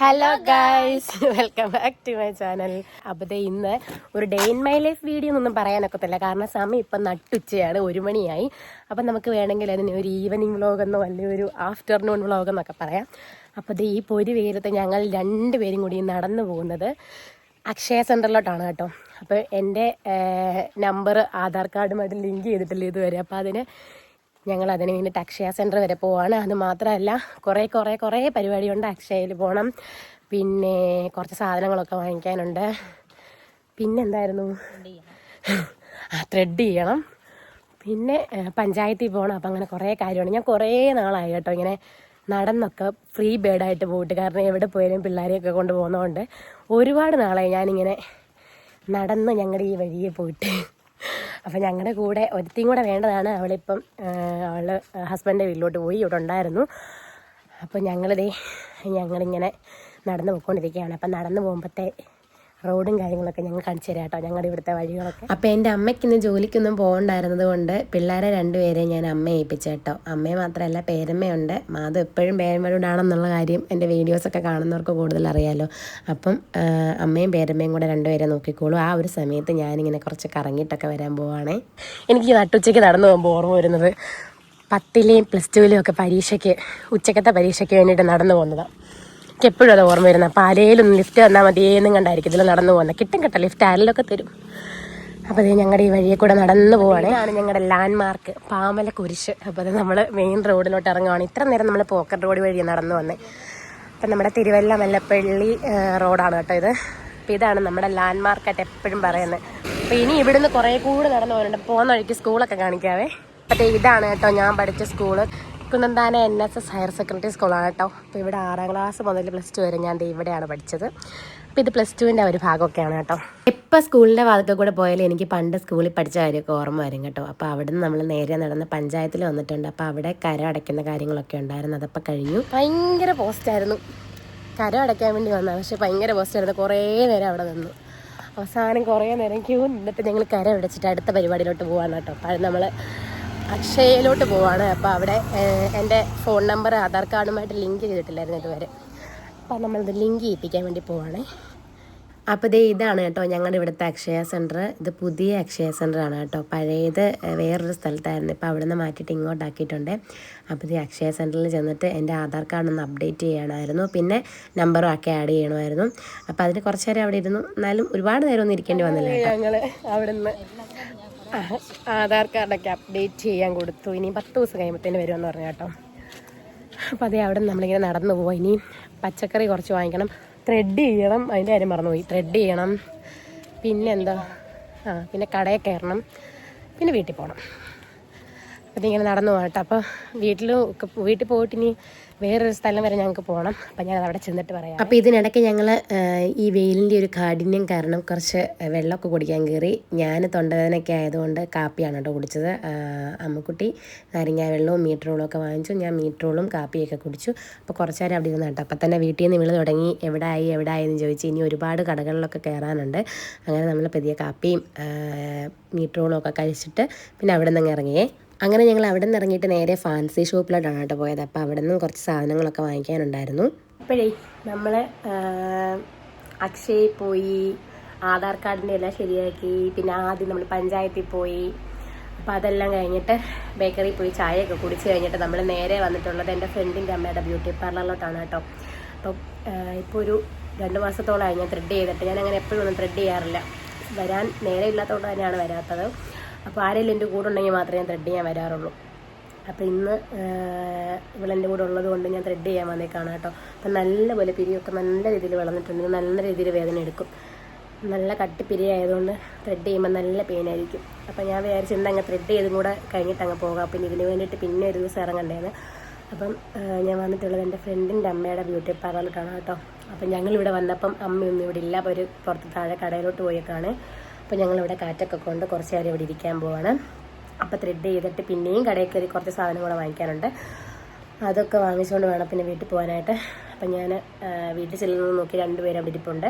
Hello guys welcome back to my channel അപ്പോൾ ഇന്ന് ഒരു day in my life video ഒന്നും പറയാനൊക്കത്തില്ല കാരണം സമയം ഇപ്പം നട്ടുച്ചയാണ് ഒരു മണിയായി. അപ്പം നമുക്ക് വേണമെങ്കിൽ അതിന് ഒരു ഈവനിങ് വ്ളോഗെന്നോ അല്ലെങ്കിൽ ഒരു ആഫ്റ്റർനൂൺ വ്ളോഗെന്നൊക്കെ പറയാം. അപ്പോൾ ഈ പൊരി വെയിലത്ത് ഞങ്ങൾ രണ്ട് രണ്ടുപേരും കൂടി നടന്നു പോകുന്നത് അക്ഷയ സെന്ററിലോട്ടാണ് കേട്ടോ. അപ്പോൾ എന്റെ നമ്പർ ആധാർ കാർഡുമായിട്ട് ലിങ്ക് ചെയ്തിട്ടില്ല ഇതുവരെ. അപ്പോൾ അതിന് ഞങ്ങൾ അതിന് വേണ്ടിയിട്ട് അക്ഷയ സെന്റർ വരെ പോവാണ്. അത് മാത്രമല്ല കുറേ കുറേ കുറേ പരിപാടിയുണ്ട് അക്ഷയയിൽ പോകണം പിന്നെ കുറച്ച് സാധനങ്ങളൊക്കെ വാങ്ങിക്കാനുണ്ട്. പിന്നെ എന്തായിരുന്നു ആ ത്രെഡ് ചെയ്യണം. പിന്നെ പഞ്ചായത്തിൽ പോകണം അപ്പം അങ്ങനെ കുറേ കാര്യമാണ് ഞാൻ കുറേ നാളായി കേട്ടോ ഇങ്ങനെ നടന്നൊക്കെ ഫ്രീ ബേഡായിട്ട് പോയിട്ട്. കാരണം എവിടെ പോയാലും പിള്ളേരെയൊക്കെ കൊണ്ട് പോകുന്നതുകൊണ്ട് ഒരുപാട് നാളായി ഞാനിങ്ങനെ നടന്ന് ഞങ്ങളുടെ ഈ വഴിയെ പോയിട്ട്. അപ്പം ഞങ്ങളുടെ കൂടെ ഒരുത്തിയും കൂടെ വേണ്ടതാണ്. അവളിപ്പം അവൾ ഹസ്ബൻഡിന്റെ വീട്ടിലോട്ട് പോയി ഇവിടെ ഉണ്ടായിരുന്നു. അപ്പോൾ ഞങ്ങളിതേ ഞങ്ങളിങ്ങനെ നടന്നു പോയിക്കൊണ്ടിരിക്കുകയാണ്. അപ്പം നടന്നു പോകുമ്പോഴത്തെ റോഡും കാര്യങ്ങളൊക്കെ ഞങ്ങൾ കാണിച്ചു തരാം കേട്ടോ ഞങ്ങളുടെ ഇവിടുത്തെ വഴികളൊക്കെ. അപ്പോൾ എന്റെ അമ്മയ്ക്ക് ഇന്ന് ജോലിക്കൊന്നും പോകണ്ടായിരുന്നത് കൊണ്ട് പിള്ളേരെ രണ്ടുപേരെ ഞാൻ അമ്മയെ ഏൽപ്പിച്ചു കേട്ടോ. അമ്മയെ മാത്രമല്ല പേരമ്മയുണ്ട്. മാധവ് എപ്പോഴും പേരമ്മയോടാണെന്നുള്ള കാര്യം എന്റെ വീഡിയോസൊക്കെ കാണുന്നവർക്ക് കൂടുതൽ അറിയാമല്ലോ അപ്പം അമ്മയും പേരമ്മയും കൂടെ രണ്ടുപേരെ നോക്കിക്കോളൂ. ആ ഒരു സമയത്ത് ഞാനിങ്ങനെ കുറച്ച് കറങ്ങിയിട്ടൊക്കെ വരാൻ പോവാണേ. എനിക്ക് നട്ടുച്ചയ്ക്ക് നടന്നു പോകുമ്പോൾ ഓർമ്മ വരുന്നത് പത്തിലെയും പ്ലസ് ടുവിലെയും ഒക്കെ പരീക്ഷയ്ക്ക് ഉച്ചക്കത്തെ പരീക്ഷയ്ക്ക് വേണ്ടിയിട്ട് നടന്നു പോകുന്നതാണ് എനിക്ക് എപ്പോഴും അത് ഓർമ്മ വരുന്നത്. പാലയിലൊന്നും ലിഫ്റ്റ് തന്നാൽ മതിയെന്നും കണ്ടായിരിക്കും. ഇതിൽ നടന്നു പോകുന്നത് കിട്ടും കേട്ടോ ലിഫ്റ്റ് ആരെല്ലൊക്കെ തരും. അപ്പോൾ അത് ഞങ്ങളുടെ ഈ വഴിയെ കൂടെ നടന്നു പോവാണ്. ഇതാണ് ഞങ്ങളുടെ ലാൻഡ് മാർക്ക് പാമല കുരിശ് അപ്പോൾ അത് നമ്മൾ മെയിൻ റോഡിലോട്ട് ഇറങ്ങുവാണ്. ഇത്ര നേരം നമ്മൾ പോക്കർ റോഡ് വഴി നടന്നു വന്നത് അപ്പം നമ്മുടെ തിരുവല്ല മല്ലപ്പള്ളി റോഡാണ് കേട്ടോ ഇത്. അപ്പം ഇതാണ് നമ്മുടെ ലാൻഡ് മാർക്കായിട്ട് എപ്പോഴും പറയുന്നത് അപ്പോൾ ഇനി ഇവിടുന്ന് കുറേ കൂടെ നടന്നു പോകുന്നുണ്ട് പോകുന്ന വഴിക്ക് സ്കൂളൊക്കെ കാണിക്കാവേ. അപ്പോൾ ഇതാണ് കേട്ടോ ഞാൻ പഠിച്ച school. Kunnanthanam N S S higher secondary സ്കൂളാണ് കേട്ടോ. അപ്പോൾ ഇവിടെ ആറാം ക്ലാസ് മുതൽ പ്ലസ് ടു വരെ ഞാൻ ഇവിടെയാണ് പഠിച്ചത്. അപ്പോൾ ഇത് പ്ലസ് ടുവിന്റെ ഒരു ഭാഗമൊക്കെയാണ് കേട്ടോ. ഇപ്പോൾ സ്കൂളിന്റെ ഭാഗത്തൊക്കെ കൂടെ പോയാലും എനിക്ക് പണ്ട് സ്കൂളിൽ പഠിച്ച കാര്യമൊക്കെ ഓർമ്മ വരും കേട്ടോ. അപ്പോൾ അവിടെ നിന്ന് നമ്മൾ നേരെ നടന്ന് പഞ്ചായത്തിൽ വന്നിട്ടുണ്ട്. അപ്പോൾ അവിടെ കര അടയ്ക്കുന്ന കാര്യങ്ങളൊക്കെ ഉണ്ടായിരുന്നു. അതപ്പോൾ കഴിഞ്ഞു. ഭയങ്കര പോസ്റ്റായിരുന്നു കര അടയ്ക്കാൻ വേണ്ടി വന്നത്. പക്ഷേ ഭയങ്കര പോസ്റ്റായിരുന്നു കുറേ നേരം അവിടെ നിന്നു. അവസാനം കുറേ നേരം ക്യൂ നിന്നിട്ട് ഞങ്ങൾ കര അടച്ചിട്ട് അടുത്ത പരിപാടിയിലോട്ട് പോകാൻ കേട്ടോ. അപ്പോൾ നമ്മൾ അക്ഷയയിലോട്ട് പോവാണ്. അപ്പോൾ അവിടെ എന്റെ ഫോൺ നമ്പർ ആധാർ കാർഡുമായിട്ട് ലിങ്ക് ചെയ്തിട്ടില്ലായിരുന്നു ഇതുവരെ. അപ്പോൾ നമ്മളത് ലിങ്ക് ചെയ്യിപ്പിക്കാൻ വേണ്ടി പോവാണ്. അപ്പോൾ ദേ ഇതാണ് കേട്ടോ ഞങ്ങളുടെ ഇവിടുത്തെ അക്ഷയ സെന്റർ ഇത് പുതിയ അക്ഷയ സെന്റർ ആണ് കേട്ടോ. പഴയത് വേറൊരു സ്ഥലത്തായിരുന്നു. ഇപ്പോൾ അവിടെ നിന്ന് മാറ്റിയിട്ട് ഇങ്ങോട്ടാക്കിയിട്ടുണ്ട്. അപ്പോൾ ഈ അക്ഷയ സെന്ററിൽ ചെന്നിട്ട് എന്റെ ആധാർ കാർഡ് ഒന്ന് അപ്ഡേറ്റ് ചെയ്യണമായിരുന്നു. പിന്നെ നമ്പറും ഒക്കെ ആഡ് ചെയ്യണമായിരുന്നു. അപ്പോൾ അതിന് കുറച്ച് നേരം അവിടെ ഇരുന്നു. എന്നാലും ഒരുപാട് നേരം ഒന്നും ഇരിക്കേണ്ടി വന്നില്ല ഞങ്ങൾ അവിടെ നിന്ന് ആധാർ കാർഡൊക്കെ അപ്ഡേറ്റ് ചെയ്യാൻ കൊടുത്തു. ഇനി പത്ത് ദിവസം കഴിയുമ്പോഴത്തേന് വരുമെന്ന് പറഞ്ഞു കേട്ടോ. അപ്പോൾ അതേ അവിടെ നമ്മളിങ്ങനെ നടന്നു പോവാം. ഇനി പച്ചക്കറി കുറച്ച് വാങ്ങിക്കണം. ത്രെഡ് ചെയ്യണം. അതിന്റെ കാര്യം മറന്നുപോയി. ത്രെഡ് ചെയ്യണം. പിന്നെന്താ ആ പിന്നെ കടയിൽ കയറണം. പിന്നെ വീട്ടിൽ പോകണം അപ്പോൾ ഇങ്ങനെ നടന്നു പോകട്ടെ. അപ്പോൾ വീട്ടിൽ വീട്ടിൽ പോയിട്ട് ഇനി വേറൊരു സ്ഥലം വരെ ഞങ്ങൾക്ക് പോകണം അപ്പം ഞാൻ അവിടെ ചെന്നിട്ട് പറയാം. അപ്പോൾ ഇതിനിടയ്ക്ക് ഞങ്ങൾ ഈ വെയിലിന്റെ ഒരു കാഠിന്യം കാരണം കുറച്ച് വെള്ളമൊക്കെ കുടിക്കാൻ കയറി. ഞാൻ തൊണ്ടവേദനയൊക്കെ ആയതുകൊണ്ട് കാപ്പിയാണ് കേട്ടോ കുടിച്ചത്. അമ്മക്കുട്ടി നാരങ്ങ വെള്ളവും മീറ്ററോളും ഒക്കെ വാങ്ങിച്ചു. ഞാൻ മീറ്ററോളും കാപ്പിയൊക്കെ കുടിച്ചു. അപ്പോൾ കുറച്ച് നേരം അവിടെ ഇരുന്ന് കേട്ടോ. അപ്പോൾ തന്നെ വീട്ടിൽ നിന്ന് വിളി തുടങ്ങി. എവിടെ ആയി എവിടെ ആയി എന്ന് ചോദിച്ച് ഇനി ഒരുപാട് കടകളിലൊക്കെ കയറാനുണ്ട്. അങ്ങനെ നമ്മൾ പതിയെ കാപ്പിയും മീറ്ററോളും ഒക്കെ കഴിച്ചിട്ട് പിന്നെ അവിടെ നിന്ന് ഇറങ്ങിയേ. അങ്ങനെ ഞങ്ങൾ അവിടെ നിന്ന് ഇറങ്ങിയിട്ട് നേരെ ഫാൻസി ഷോപ്പിലോട്ടാണ് കേട്ടോ പോയത്. അപ്പോൾ അവിടെ നിന്ന് കുറച്ച് സാധനങ്ങളൊക്കെ വാങ്ങിക്കാനുണ്ടായിരുന്നു. അപ്പോഴേ നമ്മൾ അക്ഷയയിൽ പോയി ആധാർ കാർഡിന്റെ എല്ലാം ശരിയാക്കി പിന്നെ ആദ്യം നമ്മൾ പഞ്ചായത്തിൽ പോയി. അപ്പോൾ അതെല്ലാം കഴിഞ്ഞിട്ട് ബേക്കറിയിൽ പോയി ചായയൊക്കെ കുടിച്ച് കഴിഞ്ഞിട്ട് നമ്മൾ നേരെ വന്നിട്ടുള്ളത് എന്റെ ഫ്രണ്ടിന്റെ അമ്മയുടെ ബ്യൂട്ടി പാർലറിലോട്ടാണ് കേട്ടോ. അപ്പം ഇപ്പോൾ ഒരു രണ്ട് മാസത്തോളമായി ഞാൻ ത്രെഡ് ചെയ്തിട്ട്. ഞാൻ അങ്ങനെ എപ്പോഴും ഒന്നും ത്രെഡ് ചെയ്യാറില്ല. വരാൻ നേരെ ഇല്ലാത്തതുകൊണ്ട് തന്നെയാണ് വരാത്തത്. അപ്പോൾ ആരെങ്കിലും എന്റെ കൂടെ ഉണ്ടെങ്കിൽ മാത്രമേ ഞാൻ ത്രെഡ് ചെയ്യാൻ വരാറുള്ളൂ. അപ്പോൾ ഇന്ന് ഇവളെന്റെ കൂടെ ഉള്ളത് കൊണ്ട് ഞാൻ ത്രെഡ് ചെയ്യാൻ വന്നേക്കാണ് കേട്ടോ. അപ്പം നല്ലപോലെ പിരിയൊക്കെ നല്ല രീതിയിൽ വളർന്നിട്ടുണ്ടെങ്കിൽ നല്ല രീതിയിൽ വേദന എടുക്കും. നല്ല കട്ടി ആയതുകൊണ്ട് ത്രെഡ് ചെയ്യുമ്പോൾ നല്ല പെയിൻ ആയിരിക്കും. അപ്പം ഞാൻ വിചാരിച്ചിട്ടുണ്ട് അങ്ങ് ത്രെഡ് ചെയ്തും കൂടെ കഴിഞ്ഞിട്ട് അങ്ങ് പോകാം. പിന്നെ ഇതിന് വേണ്ടിയിട്ട് പിന്നെ ഒരു ദിവസം ഇറങ്ങണ്ടേന്ന്. അപ്പം ഞാൻ വന്നിട്ടുള്ളത് എന്റെ ഫ്രണ്ടിന്റെ അമ്മയുടെ ബ്യൂട്ടി പാർലറിലോട്ടാണ് കേട്ടോ. അപ്പം ഞങ്ങളിവിടെ വന്നപ്പം അമ്മയൊന്നും ഇവിടെ ഇല്ല. അപ്പോൾ ഒരു പുറത്ത് താഴെ കടയിലോട്ട് പോയേക്കാണ്. അപ്പോൾ ഞങ്ങളിവിടെ കാറ്റൊക്കെ കൊണ്ട് കുറച്ച് നേരം ഇവിടെ ഇരിക്കാൻ പോവാണ്. അപ്പോൾ ത്രെഡ് ചെയ്തിട്ട് പിന്നെയും കടയിൽ കയറി കുറച്ച് സാധനങ്ങൾ വാങ്ങിക്കാനുണ്ട്. അതൊക്കെ വാങ്ങിച്ചുകൊണ്ട് വേണം പിന്നെ വീട്ടിൽ പോകാനായിട്ട് അപ്പം ഞാൻ വീട്ടിൽ ചെല്ലുന്നത് നോക്കി രണ്ടുപേരും അവിടെ ഇരിപ്പുണ്ട്.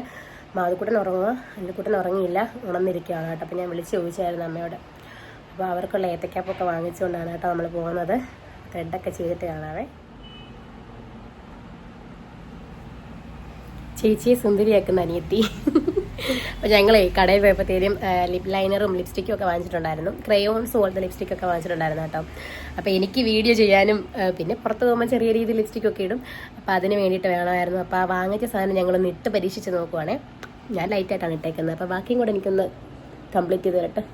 മാതുക്കുട്ടൻ ഉറങ്ങുക എന്റെ കുട്ടൻ ഉറങ്ങിയില്ല. ഉണർന്നിരിക്കുകയാണ് കേട്ടോ. അപ്പം ഞാൻ വിളിച്ച് ചോദിച്ചായിരുന്നു അമ്മയോട്. അപ്പോൾ അവർക്കുള്ള ഏത്തക്കാപ്പൊക്കെ വാങ്ങിച്ചുകൊണ്ടാണ് കേട്ടോ നമ്മൾ പോകുന്നത്. ത്രെഡൊക്കെ ചെയ്തിട്ട് കാണാവേ. ചേച്ചിയെ സുന്ദരിയാക്കുന്ന അനിയത്തി. അപ്പോൾ ഞങ്ങളെ കടയിൽ പോയപ്പോഴത്തേനും ലിപ് ലൈനറും ലിപ്സ്റ്റിക്കും ഒക്കെ വാങ്ങിച്ചിട്ടുണ്ടായിരുന്നു. ക്രയോൺസ് പോലത്തെ ലിപ്സ്റ്റിക് ഒക്കെ വാങ്ങിച്ചിട്ടുണ്ടായിരുന്നു കേട്ടോ. അപ്പോൾ എനിക്ക് വീഡിയോ ചെയ്യാനും പിന്നെ പുറത്ത് പോകുമ്പോൾ ചെറിയ രീതിയിൽ ലിപ്സ്റ്റിക് ഒക്കെ ഇടും. അപ്പോൾ അതിന് വേണ്ടിയിട്ട് വേണമായിരുന്നു. അപ്പോൾ ആ വാങ്ങിച്ച സാധനം ഞങ്ങളൊന്ന് ഇട്ട് പരീക്ഷിച്ച് നോക്കുവാണേ. ഞാൻ ലൈറ്റായിട്ടാണ് ഇട്ടേക്കുന്നത്. അപ്പോൾ ബാക്കിയും കൂടെ എനിക്കൊന്ന് കംപ്ലീറ്റ് ചെയ്ത് തരട്ടെ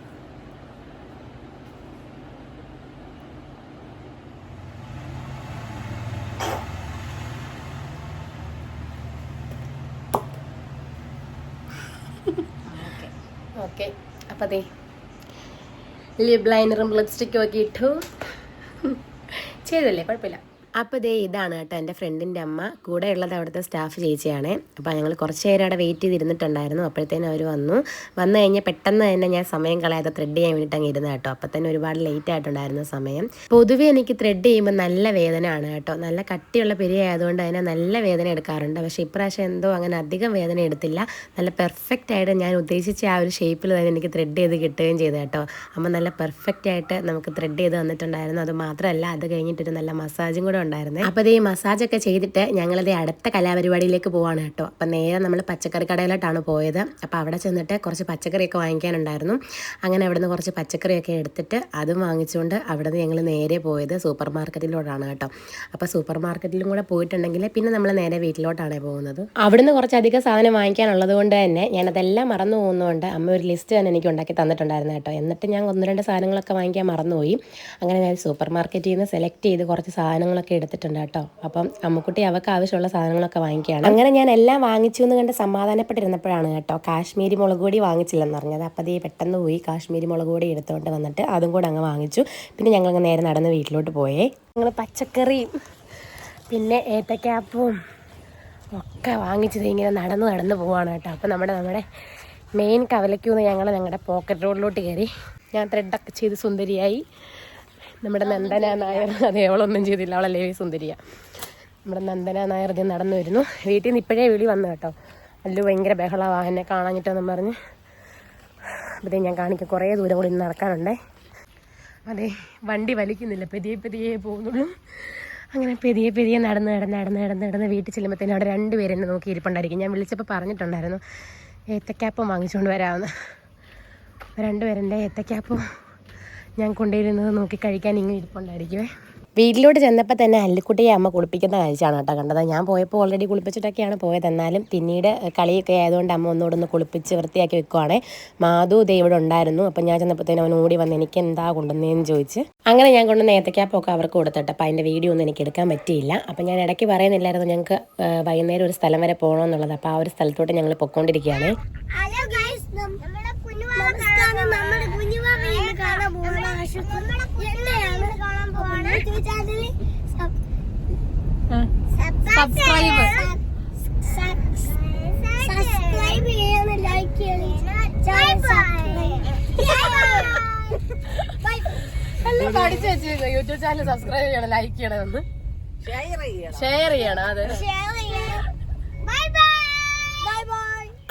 ഓക്കെ അപ്പം അതെ. ലിപ് ലൈനറും ലിപ്സ്റ്റിക്കും ഒക്കെ ഇട്ടു. ചെയ്തല്ലേ? കുഴപ്പമില്ല. അപ്പോൾ ദേ ഇതാണ് കേട്ടോ എന്റെ ഫ്രണ്ടിന്റെ അമ്മ. കൂടെ ഉള്ളത് അവിടുത്തെ സ്റ്റാഫ് ചേച്ചിയാണ്. അപ്പോൾ ഞങ്ങൾ കുറച്ച് നേരം അവിടെ വെയിറ്റ് ചെയ്തിരുന്നിട്ടുണ്ടായിരുന്നു. അപ്പോഴത്തേനും അവർ വന്നു. വന്നു കഴിഞ്ഞാൽ പെട്ടെന്ന് തന്നെ ഞാൻ സമയം കളയാതെ ത്രെഡ് ചെയ്യാൻ വേണ്ടിയിട്ട് അങ്ങ് ഇരുന്നു കേട്ടോ. അപ്പോൾ തന്നെ ഒരുപാട് ലേറ്റ് ആയിട്ടുണ്ടായിരുന്നു സമയം. പൊതുവേ എനിക്ക് ത്രെഡ് ചെയ്യുമ്പോൾ നല്ല വേദനയാണ് കേട്ടോ. നല്ല കട്ടിയുള്ള പെരിയ ആയതുകൊണ്ട് അതിനെ നല്ല വേദന എടുക്കാറുണ്ട്. പക്ഷേ ഇപ്രാവശ്യം എന്തോ അങ്ങനെ അധികം വേദന എടുത്തില്ല. നല്ല പെർഫെക്റ്റ് ആയിട്ട് ഞാൻ ഉദ്ദേശിച്ച ആ ഒരു ഷേപ്പിൽ തന്നെ എനിക്ക് ത്രെഡ് ചെയ്ത് കിട്ടുകയും ചെയ്തു കേട്ടോ. അമ്മ നല്ല പെർഫെക്റ്റ് ആയിട്ട് നമുക്ക് ത്രെഡ് ചെയ്ത് തന്നിട്ടുണ്ടായിരുന്നു. അത് മാത്രമല്ല അത് കഴിഞ്ഞിട്ടൊരു നല്ല മസാജും കൂടെ ഉണ്ടായിരുന്നു. അപ്പോൾ ഇത് മസാജ് ഒക്കെ ചെയ്തിട്ട് ഞങ്ങളത് അടുത്ത കലാപരിപാടിയിലേക്ക് പോവാണ് കേട്ടോ. അപ്പം നേരെ നമ്മൾ പച്ചക്കറി കടയിലോട്ടാണ് പോയത്. അപ്പോൾ അവിടെ ചെന്നിട്ട് കുറച്ച് പച്ചക്കറിയൊക്കെ വാങ്ങിക്കാനുണ്ടായിരുന്നു. അങ്ങനെ അവിടുന്ന് കുറച്ച് പച്ചക്കറിയൊക്കെ എടുത്തിട്ട് അതും വാങ്ങിച്ചുകൊണ്ട് അവിടെ നിന്ന് ഞങ്ങൾ നേരെ പോയത് സൂപ്പർ മാർക്കറ്റിലോട്ടാണ് കേട്ടോ. അപ്പോൾ സൂപ്പർ മാർക്കറ്റിലും കൂടെ പോയിട്ടുണ്ടെങ്കിൽ പിന്നെ നമ്മൾ നേരെ വീട്ടിലോട്ടാണ് പോകുന്നത്. അവിടുന്ന് കുറച്ചധികം സാധനം വാങ്ങിക്കാനുള്ളത് കൊണ്ട് തന്നെ ഞാൻ ഞാനതെല്ലാം മറന്നു പോകുന്നതുകൊണ്ട് അമ്മ ഒരു ലിസ്റ്റ് തന്നെ എനിക്ക് ഉണ്ടാക്കി തന്നിട്ടുണ്ടായിരുന്നു കേട്ടോ. എന്നിട്ട് ഞാൻ ഒന്ന് രണ്ട് സാധനങ്ങളൊക്കെ വാങ്ങിക്കാൻ മറന്നുപോയി. അങ്ങനെ ഞാൻ സൂപ്പർ മാർക്കറ്റിൽ നിന്ന് സെലക്ട് ചെയ്ത് കുറച്ച് സാധനങ്ങളൊക്കെ എടുത്തിട്ടുണ്ട് കേട്ടോ. അപ്പം അമ്മുക്കുട്ടി അവൾക്ക് ആവശ്യമുള്ള സാധനങ്ങളൊക്കെ വാങ്ങിക്കുകയാണ്. അങ്ങനെ ഞാൻ എല്ലാം വാങ്ങിച്ചു എന്ന് കണ്ട് സമാധാനപ്പെട്ടിരുന്നപ്പോഴാണ് കേട്ടോ കാശ്മീരി മുളക് പൊടി വാങ്ങിച്ചില്ലെന്ന് പറഞ്ഞത്. അപ്പം അതേ പെട്ടെന്ന് പോയി കാശ്മീരി മുളക് പൊടി എടുത്തുകൊണ്ട് വന്നിട്ട് അതും കൂടെ അങ്ങ് വാങ്ങിച്ചു. പിന്നെ ഞങ്ങൾ അങ്ങ് നേരെ നടന്ന് വീട്ടിലോട്ട് പോയേ. ഞങ്ങൾ പച്ചക്കറിയും പിന്നെ ഏത്തക്കാപ്പും ഒക്കെ വാങ്ങിച്ചത് ഇങ്ങനെ നടന്ന് നടന്ന് പോവാണ് കേട്ടോ. അപ്പം നമ്മുടെ നമ്മുടെ മെയിൻ കവലയ്ക്കൂന്ന് ഞങ്ങൾ ഞങ്ങളുടെ പോക്കറ്റ് റോഡിലോട്ട് കയറി. ഞാൻ ത്രെഡൊക്കെ ചെയ്ത് സുന്ദരിയായി. നമ്മുടെ നന്ദന നായർ. അതെ അവളൊന്നും ചെയ്തില്ല. അവളല്ലേ സുന്ദരിയ. നമ്മുടെ നന്ദന നായർ ഇത് നടന്നു വരുന്നു വീട്ടിൽ നിന്ന് ഇപ്പോഴേ വിളി വന്നു കേട്ടോ. അല്ലു ഭയങ്കര ബഹള എന്നെ കാണാഞ്ഞിട്ടെന്നും പറഞ്ഞ്. അതെ ഞാൻ കാണിക്കാം. കുറേ ദൂരം കൂടി നടക്കാനുണ്ടേ. അതെ വണ്ടി വലിക്കുന്നില്ല. പെതിയെ പെതിയെ പോകുന്നുള്ളൂ. അങ്ങനെ പെതിയെ പെതിയെ നടന്ന് നടന്ന് നടന്ന് നടന്ന് നടന്ന് വീട്ടിൽ ചെല്ലുമ്പോഴത്തേനും അവിടെ രണ്ടുപേരും എന്നെ നോക്കി ഇരിപ്പുണ്ടായിരിക്കും. ഞാൻ വിളിച്ചപ്പോൾ പറഞ്ഞിട്ടുണ്ടായിരുന്നു ഏത്തക്കാപ്പം വാങ്ങിച്ചുകൊണ്ട് വരാമെന്ന്. രണ്ടുപേരെന്റെ ഏത്തക്കാപ്പം ഞാൻ കൊണ്ടുവരുന്നത് നോക്കി കഴിക്കാൻ ഇങ്ങനെ ഇരിപ്പുണ്ടായിരിക്കുമേ വീട്ടിലോട്ട് ചെന്നപ്പോൾ തന്നെ അല്ലിക്കുട്ടിയെ അമ്മ കുളിപ്പിക്കുന്ന കാഴ്ചയാണ് കേട്ടോ കണ്ടത്. ഞാൻ പോയപ്പോൾ ഓൾറെഡി കുളിപ്പിച്ചിട്ടൊക്കെയാണ് പോയത്. എന്നാലും പിന്നീട് കളിയൊക്കെ ആയതുകൊണ്ട് അമ്മ ഒന്നുകൂടെ ഒന്ന് കുളിപ്പിച്ച് വൃത്തിയാക്കി വെക്കുവാണേ. മാധു ദേ ഉണ്ടായിരുന്നു. അപ്പം ഞാൻ ചെന്നപ്പോഴത്തേനും അവൻ ഓടി വന്ന് എനിക്ക് എന്താ കൊണ്ടുവന്നതെന്ന് ചോദിച്ച് അങ്ങനെ ഞാൻ കൊണ്ടുവന്ന നേരത്തേക്കാപ്പൊക്കെ അവർക്ക് കൊടുത്തിട്ട്. അപ്പം അതിന്റെ വീഡിയോ ഒന്നും എനിക്ക് എടുക്കാൻ പറ്റിയില്ല. അപ്പം ഞാൻ ഇടയ്ക്ക് പറയുന്നില്ലായിരുന്നു ഞങ്ങൾക്ക് വൈകുന്നേരം ഒരു സ്ഥലം വരെ പോകണമെന്നുള്ളത് അപ്പോൾ ആ ഒരു സ്ഥലത്തോട്ട് ഞങ്ങൾ ഗൈസ് നമ്മുടെ സബ്സ്ക്രൈബ് സബ്സ്ക്രൈബ് ചെയ്യണം. ലൈക്ക് ചെയ്യണം പഠിച്ചു വെച്ചേക്കോ യൂട്യൂബ് ചാനൽ സബ്സ്ക്രൈബ് ചെയ്യണം ലൈക്ക് ചെയ്യണമെന്ന് ഷെയർ ചെയ്യണം. അതെ.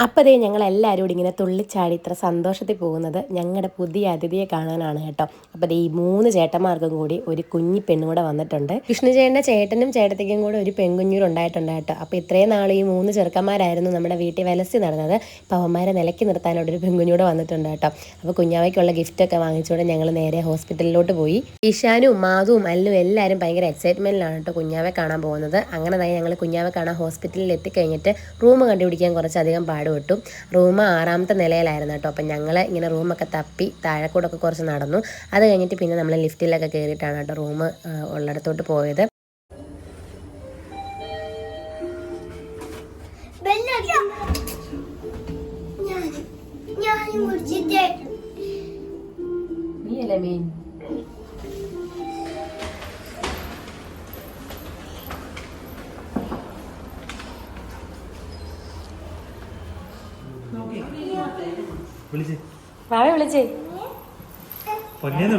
ബൈ അപ്പതേ ഞങ്ങൾ എല്ലാവരും കൂടി ഇങ്ങനെ തുള്ളിച്ചാടി ഇത്ര സന്തോഷത്തിൽ പോകുന്നത് ഞങ്ങളുടെ പുതിയ അതിഥിയെ കാണാനാണ് കേട്ടോ. അപ്പോൾ ഈ മൂന്ന് ചേട്ടന്മാർക്കും കൂടി ഒരു കുഞ്ഞി പെണ്ണും കൂടെ വന്നിട്ടുണ്ട്. കൃഷ്ണചേട്ടന്റെ ചേട്ടനും ചേട്ടത്തേക്കും കൂടെ ഒരു പെൺകുഞ്ഞൂടെ ഉണ്ടായിട്ടുണ്ട് കേട്ടോ. അപ്പോൾ ഇത്രയും നാൾ ഈ മൂന്ന് ചെറുക്കന്മാരായിരുന്നു നമ്മുടെ വീട്ടിൽ വലസി നടന്നത്. അപ്പോൾ അവന്മാരെ നിലയ്ക്ക് നിർത്താനോട് ഒരു പെൺകുഞ്ഞൂടെ വന്നിട്ടുണ്ട് കേട്ടോ. അപ്പോൾ കുഞ്ഞാവയ്ക്കുള്ള ഗിഫ്റ്റൊക്കെ വാങ്ങിച്ചുകൊണ്ട് ഞങ്ങൾ നേരെ ഹോസ്പിറ്റലിലോട്ട് പോയി. ഇഷാനും മാധുവും അല്ലും എല്ലാവരും ഭയങ്കര എക്സൈറ്റ്മെന്റിലാണ് കേട്ടോ കുഞ്ഞാവെ കാണാൻ പോകുന്നത്. അങ്ങനെ തന്നെ ഞങ്ങൾ കുഞ്ഞാവെ കാണാൻ ഹോസ്പിറ്റലിൽ എത്തിക്കഴിഞ്ഞിട്ട് റൂം കണ്ടുപിടിക്കാൻ കുറച്ചധികം പാടുപെട്ടു റൂം ആറാമത്തെ നിലയിലായിരുന്നു കേട്ടോ. അപ്പം ഞങ്ങൾ ഇങ്ങനെ റൂമൊക്കെ തപ്പി താഴെക്കൂടൊക്കെ കുറച്ച് നടന്നു. അത് കഴിഞ്ഞിട്ട് പിന്നെ നമ്മൾ ലിഫ്റ്റിലൊക്കെ കയറിയിട്ടാണ് കേട്ടോ റൂം ഉള്ളിടത്തോട്ട് പോയത്. ഞാനും ഞാൻ നീ അല്ലേ നീയല്ലേ വിളിച്ച്. കുട്ടി വിളിച്ചേ. പൊന്നേന്ന്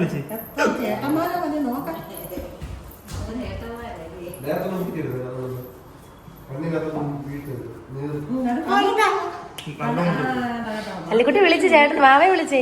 അല്ലിക്കുട്ടി വിളിച്ച് ചേട്ടൻ മാവേ വിളിച്ചേ.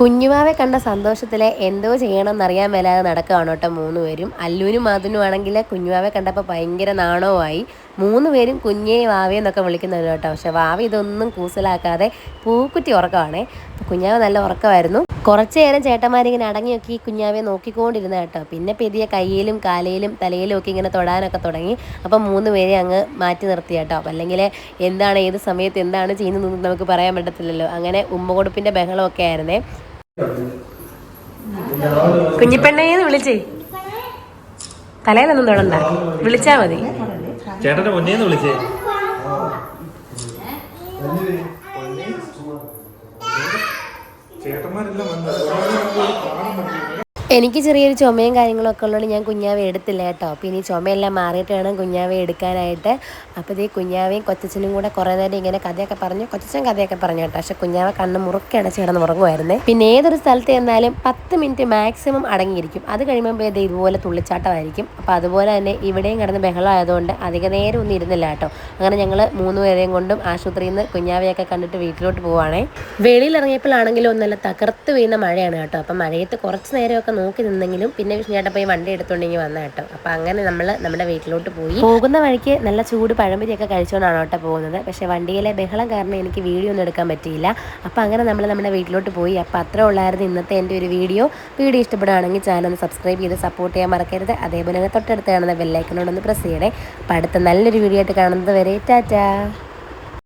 കുഞ്ഞുമാവെ കണ്ട സന്തോഷത്തിൽ എന്തോ ചെയ്യണമെന്നറിയാൻ മേലാതെ നടക്കുകയാണ് കേട്ടോ മൂന്ന് പേരും അല്ലുവിനും മാതുനും ആണെങ്കിൽ കുഞ്ഞുമാവെ കണ്ടപ്പോൾ ഭയങ്കര നാണവുമായി. മൂന്ന് പേരും കുഞ്ഞേ വാവേ എന്നൊക്കെ വിളിക്കുന്നുണ്ട് കേട്ടോ. പക്ഷെ വാവ ഇതൊന്നും കൂസലാക്കാതെ പൂക്കുറ്റി ഉറക്കമാണേ കുഞ്ഞാവ് നല്ല ഉറക്കമായിരുന്നു. കുറച്ചു നേരം ചേട്ടന്മാരിങ്ങനെ അടങ്ങി നോക്കി ഈ കുഞ്ഞാവെ നോക്കിക്കൊണ്ടിരുന്ന കേട്ടോ. പിന്നെ പെരിയ കയ്യിലും കാലയിലും തലയിലും ഒക്കെ ഇങ്ങനെ തൊടാനൊക്കെ തുടങ്ങി. അപ്പം മൂന്ന് പേരെ അങ്ങ് മാറ്റി നിർത്തി കേട്ടോ. അല്ലെങ്കിൽ എന്താണ് ഏത് സമയത്ത് എന്താണ് ചെയ്യുന്നതെന്ന് നമുക്ക് പറയാൻ പറ്റത്തില്ലല്ലോ. അങ്ങനെ ഉമ്മ കൊടുപ്പിന്റെ ബഹളമൊക്കെ ആയിരുന്നേ. കുഞ്ഞിപ്പെണ്ണേന്ന് വിളിച്ചേ. തലേന്നൊന്നും തൊടണ്ട. വിളിച്ചാ മതി. ചേട്ടന്റെ മുന്നേന്ന് വിളിച്ചേ ചേട്ടന്മാരെല്ലാം വന്നു എനിക്ക് ചെറിയൊരു ചുമയും കാര്യങ്ങളൊക്കെ ഉള്ളതുകൊണ്ട് ഞാൻ കുഞ്ഞാവെ എടുത്തില്ല കേട്ടോ. അപ്പോൾ ഇനി ചുമയെല്ലാം മാറിയിട്ട് വേണം കുഞ്ഞാവെ എടുക്കാനായിട്ട്. അപ്പോൾ ഇതേ കുഞ്ഞാവയും കൊച്ചച്ഛനും കൂടെ കുറേ നേരം ഇങ്ങനെ കഥയൊക്കെ പറഞ്ഞു. കൊച്ചച്ഛൻ കഥയൊക്കെ പറഞ്ഞു കേട്ടോ. പക്ഷെ കുഞ്ഞാവ കണ്ണ് മുറുക്കി അടച്ച് കിടന്ന് ഉറങ്ങുമായിരുന്നേ. പിന്നെ ഏതൊരു സ്ഥലത്ത് ചെന്നാലും പത്ത് മിനിറ്റ് മാക്സിമം അടങ്ങിയിരിക്കും. അത് കഴിയുമ്പോൾ ഇത് ഇതുപോലെ തുള്ളിച്ചാട്ടമായിരിക്കും. അപ്പോൾ അതുപോലെ തന്നെ ഇവിടെയും കിടന്ന് ബഹളമായതുകൊണ്ട് അധിക നേരം ഒന്നും ഇരുന്നില്ല കേട്ടോ. അങ്ങനെ ഞങ്ങൾ മൂന്ന് പേരെയും കൊണ്ടും ആശുപത്രിയിൽ നിന്ന് കുഞ്ഞാവയൊക്കെ കണ്ടിട്ട് വീട്ടിലോട്ട് പോവാണേ. വെളിയിൽ ഇറങ്ങിയപ്പോഴാണെങ്കിലും ഒന്നല്ല തകർത്ത് വീണ മഴയാണ് കേട്ടോ. അപ്പം മഴയത്ത് കുറച്ച് നേരമൊക്കെ നോക്കി നിന്നെങ്കിലും പിന്നെ വിഷ്ണുചേട്ടൻ പോയി വണ്ടി എടുത്തുണ്ടെങ്കിൽ വന്ന കേട്ടോ. അപ്പൊ അങ്ങനെ നമ്മൾ നമ്മുടെ വീട്ടിലോട്ട് പോയി. പോകുന്ന വഴിക്ക് നല്ല ചൂട് പഴംപൊരിയൊക്കെ കഴിച്ചുകൊണ്ടാണ് കേട്ടോ പോകുന്നത്. പക്ഷേ വണ്ടിയിലെ ബഹളം കാരണം എനിക്ക് വീഡിയോ ഒന്നും എടുക്കാൻ പറ്റിയില്ല. അപ്പോൾ അങ്ങനെ നമ്മൾ നമ്മുടെ വീട്ടിലോട്ട് പോയി. അപ്പൊ അത്ര ഉള്ളായിരുന്നു ഇന്നത്തെ എന്റെ ഒരു വീഡിയോ. വീഡിയോ ഇഷ്ടപ്പെടുകയാണെങ്കിൽ ചാനൽ ഒന്ന് സബ്സ്ക്രൈബ് ചെയ്ത് സപ്പോർട്ട് ചെയ്യാൻ മറക്കരുത്. അതേപോലെ തന്നെ തൊട്ടടുത്ത് കാണുന്ന ബെല്ലൈക്കനോടൊന്ന് പ്രസ് ചെയ്യണേ. അപ്പം അടുത്ത നല്ലൊരു വീഡിയോ ആയിട്ട് കാണുന്നത് വരെ ടാറ്റാ.